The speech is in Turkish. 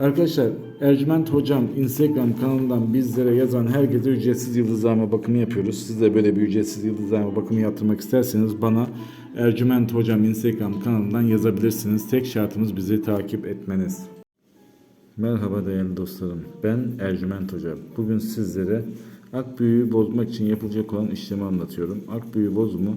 Arkadaşlar Ercüment Hocam Instagram kanalından bizlere yazan her gece ücretsiz yıldızlama bakımı yapıyoruz. Siz de böyle bir ücretsiz yıldızlama bakımı yaptırmak isterseniz bana Ercüment Hocam Instagram kanalından yazabilirsiniz. Tek şartımız bizi takip etmeniz. Merhaba değerli dostlarım. Ben Ercüment Hoca. Bugün sizlere ak büyüğü bozmak için yapılacak olan işlemi anlatıyorum. Ak büyüğü bozumu